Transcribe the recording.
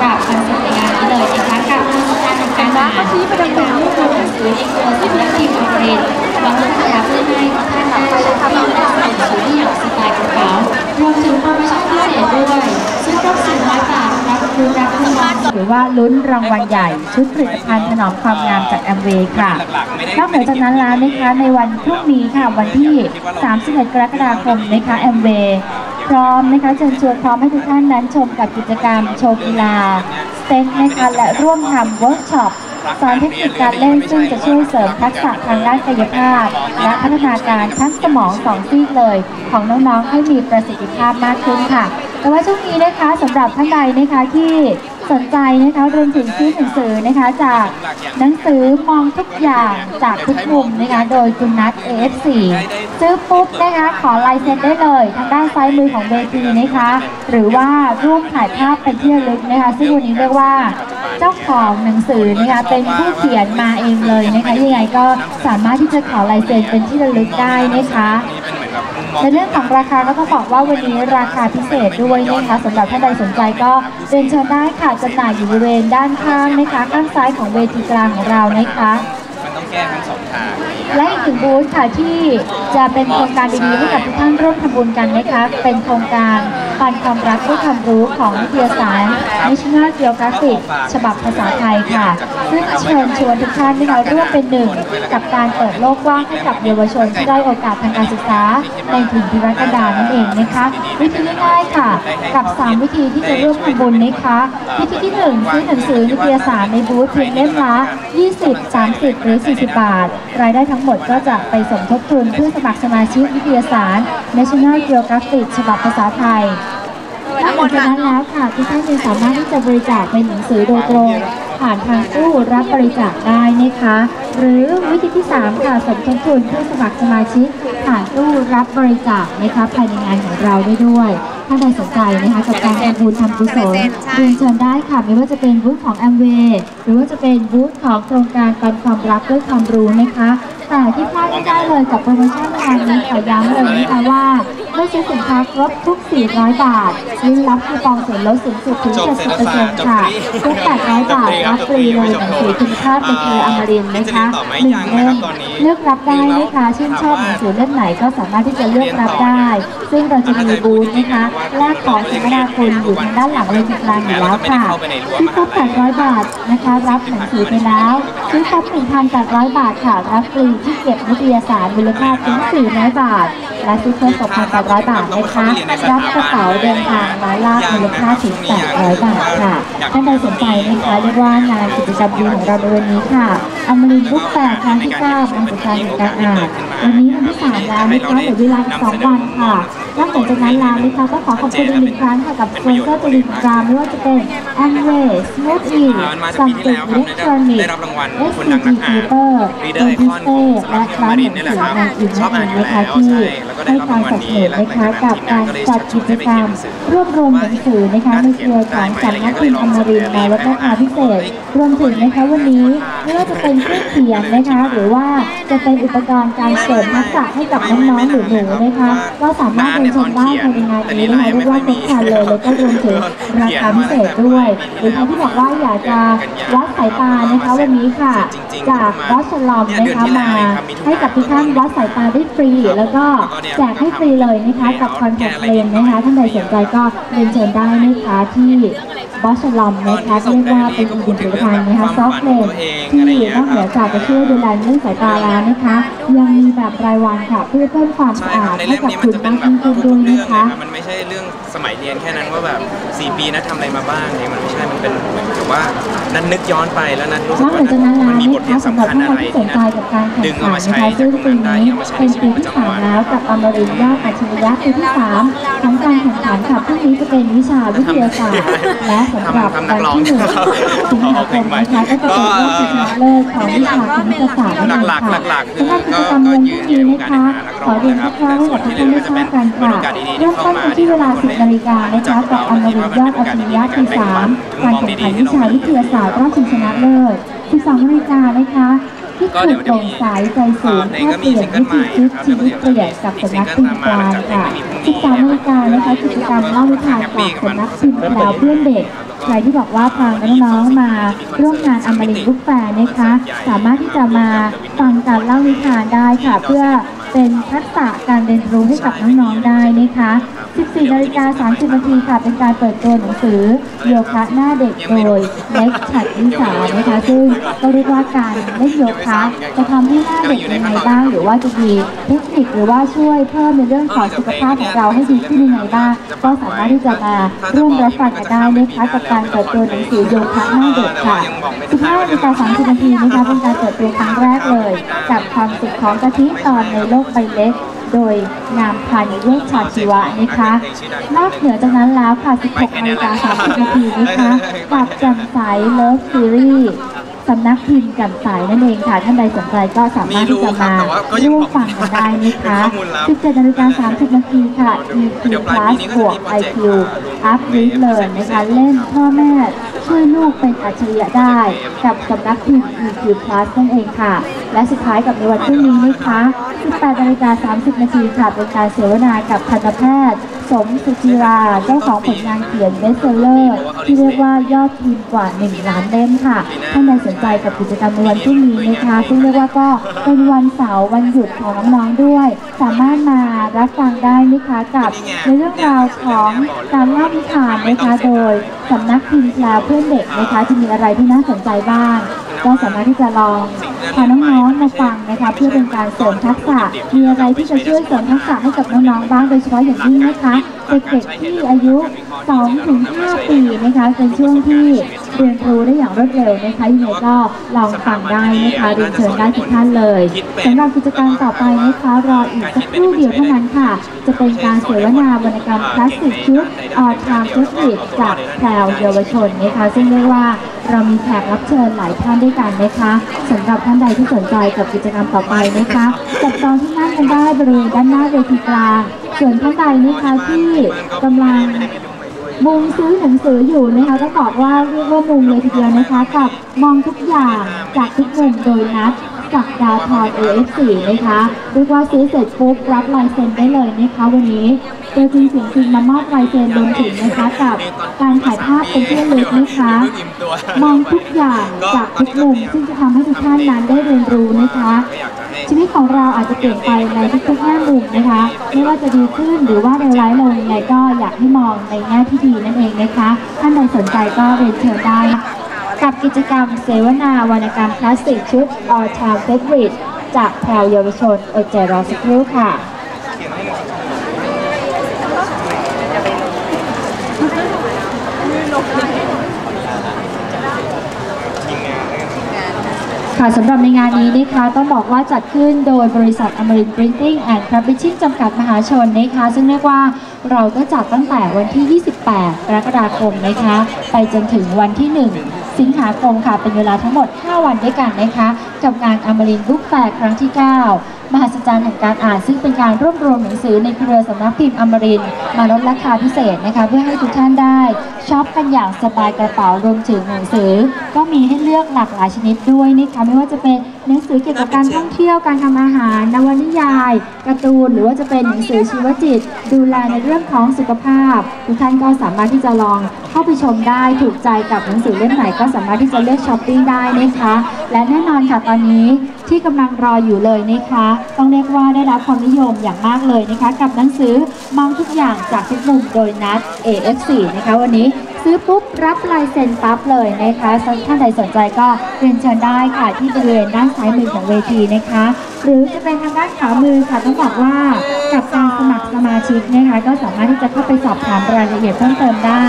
ำหรับคอนเซ็ปต์ในงานนี้เลยนะคะกับเทศกาลแห่งการอ่านที่เป็นการรวบรวมหนังสือในตัวสิบนาทีของเรนวางลงนะคะเพื่อให้ทุกท่านได้ช้อปปิ้งและใส่หนังสือได้อย่างสบายกระเป๋ารวมถึงโปรโมชั่นพิเศษด้วยซึ่งครบ400บาทรับรู้รับรางวัลหรือว่าลุ้นรางวัลใหญ่ ชุดผลิตภัณฑ์ถนอมความงามจากแอมเวย์ค่ะนอกเหนือจากนั้นแล้วนะคะในวันพรุ่งนี้ค่ะวันที่ 31 กรกฎาคมนะคะแอมเวย์ พร้อมนะคะเชิญชวนพร้อมให้ทุกท่านนั้นชมกับกิจกรรมโชว์กีฬาสเต็กนะคะและร่วมทำเวิร์กช็อปสอนเทคนิคการเล่นซึ่งจะช่วยเสริมทักษะทางด้านกายภาพ และพัฒนาการทั้งสมองสองซีกเลย ของน้องๆให้มีประสิทธิภาพมากขึ้นค่ะ แต่ว่าช่วงนี้นะคะสำหรับท่านใดนะคะที่ สนใจนะคะรวมถึงซื้อหนังสือนะคะจากหนังสือมองทุกอย่างจากทุกมุมนะคะโดยคุณนัท AF4 ซื้อปุ๊บนะคะขอลายเซ็นได้เลยทางด้านซ้ายมือของเวทีนะคะหรือว่าร่วมถ่ายภาพเป็นที่ระลึกนะคะซึ่งวันนี้เรียกว่าเจ้าของหนังสือนะคะเป็นผู้เขียนมาเองเลยนะคะยังไงก็สามารถที่จะขอลายเซ็นเป็นที่ระลึกได้นะคะ ในเรื่องของราคาก็ต้องบอกว่าวันนี้ราคาพิเศษด้วยนะคะสำหรับท่านใดสนใจก็เรียนเชิญได้ค่ะจำหน่ายอยู่บริเวณด้านข้างนะคะข้างซ้ายของเวทีกลางของเรานะคะมันต้องแก้ทั้งสองทางและอีกหนึ่งบูธค่ะที่จะเป็นโครงการดีๆให้กับทุกท่านร่วมทำบุญกันนะคะเป็นโครงการ ปันความรักด้วยความรู้ของนิตยสาร National Geographic ฉบับภาษาไทยค่ะ ซึ่งเชิญชวนทุกท่านนะคะร่วมเป็นหนึ่ง กับการเปิดโลกกว้างให้กับเยาวชนที่ได้โอกาสทางการศึกษา ในถิ่นทุรกันดานั่นเองนะคะ วิธีง่ายๆค่ะ กับ 3 วิธีที่จะร่วมทำบุญนะคะวิธีที่ 1 ซื้อหนังสือนิตยสารในบูธเพียงเล่มละ20 30 หรือ 40 บาท รายได้ทั้งหมดก็จะไปสมทบทุนเพื่อสมัครสมาชิกนิตยสาร National Geographic ฉบับภาษาไทย นอกจากนั้นแล้วค่ะทุกท่านยังสามารถที่จะบริจาคเป็นหนังสือโดยตรง ผ่านทางตู้รับบริจาคได้นะคะ หรือวิธีที่ 3 ค่ะสมทบทุนเพื่อสมัครสมาชิก ผ่านตู้รับบริจาคนะคะภายในงานของเราได้ด้วยถ้าใดสนใจนะคะกับการทำบุญทำกุศลเรียนเชิญได้ค่ะไม่ว่าจะเป็นบูธของแอมเวย์หรือว่าจะเป็นบูธของโครงการปันความรักด้วยความรู้นะคะแต่ที่พลาดไม่ได้เลยกับโปรโมชั่นในวันนี้ขอย้ำเลยนะคะว่าเมื่ อซื้อสินค้าครบทุก 400 บาทลุ้นรับคูปองส่วนลดสูงสุดถึง70%ค่ะ ทุก 800 บาทรับฟรีเลยหนังสือคุณภาพในเครืออมรินทร์นะคะหนึ่งเล่มเลือกรับได้นะคะชื่นชอบหนังสือเล่มไหนก็สามารถที่จะเลือกรับได้ ซึ่งเราจะมีบูธนะคะแลกของสัมมนาคุณอยู่ทางด้านหลังเวทีกลางอยู่แล้วค่ะซื้อครบ800 บาทนะคะ รับหนังสือไปแล้วซื้อครบ1,800 บาทค่ะรับฟรีที่เก็บนิตยสารมูลค่าถึง400 บาท และซื้อเพิ่ม2,800บาทนะคะรับกระเป๋าเดินทางมาลากมูลค่าถึง800บาทค่ะท่านใดสนใจนะคะเรียกว่างานกิจกรรมดีของเราในวันนี้ค่ะอมรินทร์บุ๊กแฟร์ครั้งที่9วันสุดท้ายแห่งการอ่านวันนี้วันที่3แล้วนะคะเหลือเวลาสอีก2วันค่ะนอกจากนั้นแล้วนะคะก็ขอขอบคุณอีกหนึ่งครั้งค่ะกับสปอนเซอร์ตัวดีของเราไม่ว่าจะเป็น a m w a y Smooth E มันมาจากซัมปีที่ซุงอิเล็กทรอนิกได้ส์รับรางวัลคนดังนักอ่านรีเดอร์ยไอพิคอนเต้และร้านหนังสือในอื่นชอบอ่านอยู่แล้วที่ใช่ ก็ได้ให้รับการางสวัลนับสนี้นุนนะคะกับการจัดกิจกรรมรวบรวมหนังสือนะคะในเครือของสำนักพิมพ์อมรินทร์ในลดราคาพิเศษ รวมถึงนะคะวันนี้ไม่ว่าจะเป็นเครื่องเขียนนะคะหรือว่าจะเป็นอุปกรณ์การเสริมทักษะให้กับน้องๆหนูๆนะคะก็สามารถเรียนชมได้ภายในงานนี้นะคะเรียกว่าครบครันเลยแล้วก็รวมถึงราคาพิเศษด้วย หรือใครที่บอกว่าอยากจะวัดสายตานะคะวันนี้ค่ะ จากวัดฉลอมนะคะมาให้กับทุกท่านวัดสายตาได้ฟรีแล้วก็แจกให้ฟรีเลยนะคะกับคอนแทคเลนส์นะคะท่านใดสนใจก็เรียนเชิญได้นะคะที่ บอสลอมนะคะเรียกว่าเป็นอีกหนึ่งผลิตภัณฑ์นะคะซอฟต์เลนที่นอกเหนือจากจะช่วยดูแลเรื่องสายตาแล้วนะคะ ยังมีแบบรายวันค่ะเพื่อเพิ่มความสะใช่คอารับดในให้เล่มกับนี้มันคุณจะเป็มานกแบบยิ่งครขึ้บนด้วยทุกเรื่องนะเลยคะครับมันไม่ใช่เรื่องสมัยเรียนแค่นั้นว่าแบบ 4 ปีนะทำอะไรมาบ้างเนี่ยมันไม่ใช่มันเป็นเหมือนกับว่านั้นนึกย้อนไปแล้วนั้นรู้สึนกอกว่าจากนั้นมันแล้วมีบนะทเรียคะนสำหสำรับคัญผู้อะไรที่สนใจกับการแข่งดึงขัเอานมานะใช้คะซึ่งจากตปีรงนั้นได้นี้เอามาใช้เป็นในชีปีวิตประที่จำสามวันแล้วกับอมรินทร์ยอดอัจฉริยะปีที่สามของ การแข่งขันค่ะพรุ่งนี้จะเป็นวิชาวิทยาศาสตร์และสำหรับทำนัวักนร้องที่หนึ่งสิงหาคมนะคะก็จะเป็นรอบชิงชนะเลิศของวิชาคณิตศาสตร์นั่นเองหลักค่ะๆหลักๆคือสำหรับกิจกรรมวันพรุ่งนี้นะคะขอเรียนคร่าวๆให้กับทุกท่านได้ทราบกันค่ะเริ่มต้นกันที่เวลา 10นาฬิกานะคะกับอมรินทร์ยอดอัจฉริยะปีสามการแข่งขันวิชาวิทยาศาสตร์รอบชิงชนะเลิศ 12นาฬิกานะคะ ที่ก็เดี๋กยวโปเดี๋ยวร่งมีใสใจสูงเพลงแค่ก็มีเปลี่ยนซิงเกิลวิใหม่ถีนะครับชีวิตเดี๋ยวเปลี่ยนมีกับซิงสำนักเกิพิลมพ์ตามกมาลางหลังจากเพลงค่ะนี้มีสิบเพลสางมมีนาฬิกานะคะกิจกรรมเล่านิทานจากสำนักพิมพ์แปลเพื่อนเด็กใครที่บอกว่าทางน้องๆมาร่วมงานอมรินทร์บุ๊กแฟร์นะคะ สามารถที่จะมาฟังการเล่านิทานได้ค่ะ เพื่อเป็นทักษะการเรียนรู้ให้กับน้องๆได้นะคะ 14นาฬิกา30นาทีค่ะ เป็นการเปิดตัวหนังสือโยคะหน้าเด็กโดยเล็กฉัดวิสานะคะ ซึ่งก็เรียกว่าการเล่นโยคะจะทำให้หน้าเด็กยังไงบ้าง หรือว่าจะมีเทคนิคหรือว่าช่วยเพิ่มในเรื่องของสุขภาพของเราให้ดีขึ้นยังไงบ้าง ก็สามารถที่จะมาร่วมรับฟังกันได้นะคะกับการเปิดตัวหนังสือโยคะหน้าเด็กค่ะ 15นาฬิกา30นาทีนะคะ เป็นการเปิดตัวครั้งแรกเลย กับความสุขของกะทิตอนในโลกใบเล็ก โดยนามพันธ์เวชชาชีวะนะคะ นอกเหนือจากนั้นแล้วค่ะ 16นาฬิกา30นาทีนะคะกับแจ่มใสเลิฟซีรีส์สำนักพิมพ์แจ่มใสนั่นเองค่ะ ท่านใดสนใจก็สามารถที่จะมาร่วมฟังกันได้นะคะ17นาฬิกา30นาทีค่ะ EQ Plus บวก IQ Up Read Learn นะคะเล่นพ่อแม่ช่วยลูกเป็นอัจฉริยะได้ กับสำนักพิมพ์ EQ Plus นั่นเองค่ะ และสุดท้ายกับในวันพรุ่งนี้นะคะ 18นาฬิกา30 นาทีค่ะ เป็นการเสวนากับทันตแพทย์ สมสุจิรา เจ้าของผลงานเขียนเบสเซอร์เลอร์ที่เรียกว่ายอดพิมกว่า 1 ล้านเล่มค่ะ ท่านใดสนใจกับกิจกรรมในวันพรุ่งนี้นะคะ ซึ่งเรียกว่าก็เป็นวันเสาร์วันหยุดของน้องๆด้วย สามารถมารับฟังได้นะคะกับในเรื่องราวของการเล่านิทานนะคะโดยสำนักพิมพ์แปลเพื่อนเด็กนะคะจะมีอะไรที่น่าสนใจบ้าง ก็สามารถที่จะลองพาน้องๆมาฟังนะคะเพื่อเป็นการเสริมทักษะ มีอะไรที่จะช่วยเสริมทักษะให้กับน้องๆบ้างโดยเฉพาะอย่างยิ่งนะคะเด็กๆที่อายุ2-5ปีนะคะเป็นช่วงที่เรียนรู้ได้อย่างรวดเร็วนะคะยังไงก็ลองฟังได้นะคะเรียนเชิญได้ทุกท่านเลยสำหรับกิจกรรมต่อไปนะคะรออีกสักครู่เดียวเท่านั้นค่ะ จะเป็นการเสวนาวรรณกรรมคลาสสิกชุดออทามเทคนิคจากแพรวเยาวชนนะคะซึ่งเรียกว่า เรามีแขกรับเชิญหลายท่านด้วยกันนะคะสำหรับท่านใดที่สนใจกับกิจกรรมต่อไปนะคะจับจองที่นั่งกันได้บริเวณด้านหน้าเวทีกลางส่วนท่านใดนะคะที่กำลังมุงซื้อหนังสืออยู่นะคะต้อบอกว่าเรียกว่ามุงเลยทีเดียวนะคะกับมองทุกอย่างจากทุกมุมโดยนัด จากดาวทอน AF4 นะคะเรียกว่าซื้อเสร็จปุ๊บรับลายเซ็นได้เลยนะคะวันนี้ตัวจริงเสียงจริงมามอบลายเซ็นรวมถึงนะคะกับการถ่ายภาพเป็นที่ระลึกนะคะมองทุกอย่างจากทุกมุมซึ่งจะทำให้ทุกท่านนั้นได้เรียนรู้นะคะ ชีวิตของเราอาจจะเปลี่ยนไปในทุกๆแง่มุมนะคะไม่ว่าจะดีขึ้นหรือว่าเลวร้ายลงยังไงก็อยากให้มองในแง่ที่ดีนั่นเองนะคะ ท่านใดสนใจก็เรียนเชิญได้ กับกิจกรรมเสวนาวรรณกรรมคลาสสิกชุด All Time Favorite จากแพรวเยาวชนอดใจรอสักครู่ค่ะค่ะสำหรับในงานนี้นะคะต้องบอกว่าจัดขึ้นโดยบริษัทอมริน Printing and Publishing จำกัดมหาชนนะคะซึ่งเรียกว่า เราก็จัดตั้งแต่วันที่ 28 กรกฎาคมนะคะ ไปจนถึงวันที่ 1 สิงหาคมค่ะ เป็นเวลาทั้งหมด 5 วันด้วยกันนะคะ กับงานอมรินบุ๊กแฟร์ครั้งที่ 9 มหัศจรรย์แห่งการอ่าน ซึ่งเป็นการรวบรวมหนังสือในเครือสำนักพิมพ์อมรินมาลดราคาพิเศษนะคะ เพื่อให้ทุกท่านได้ช็อปกันอย่างสบายกระเป๋ารวมถึงหนังสือ ก็มีให้เลือกหลากหลายชนิดด้วยนะคะไม่ว่าจะเป็นหนังสือเกี่ยวกับการท่องเที่ยวการทำอาหาร นวนิยายการ์ตูนหรือว่าจะเป็นหนังสือชีวจิต ดูแลในเรื่องของสุขภาพทุกท่านก็สามารถที่จะลองเข้าไปชมได้ถูกใจกับหนังสือเล่มไหนก็สามารถที่จะเลือกช้อปปิ้งได้นะคะและแน่นอนค่ะตอนนี้ที่กำลังรออยู่เลยนะคะ ต้องเรียกว่าได้รับความนิยมอย่างมากเลยนะคะ กับหนังสือมองทุกอย่างจากทุกมุมโดยนัด AF4 นะคะวันนี้ ซื้อปุ๊บรับลายเซ็นปั๊บเลยนะคะท่านใดสนใจก็เรียนเชิญได้ค่ะที่บริเวณด้านซ้ายมือของเวทีนะคะ หรือจะเป็นทางด้านขวามือค่ะต้องบอกว่ากับการสมัครสมาชิกนะคะก็สามารถที่จะเข้าไปสอบถามรายละเอียดเพิ่มเติมได้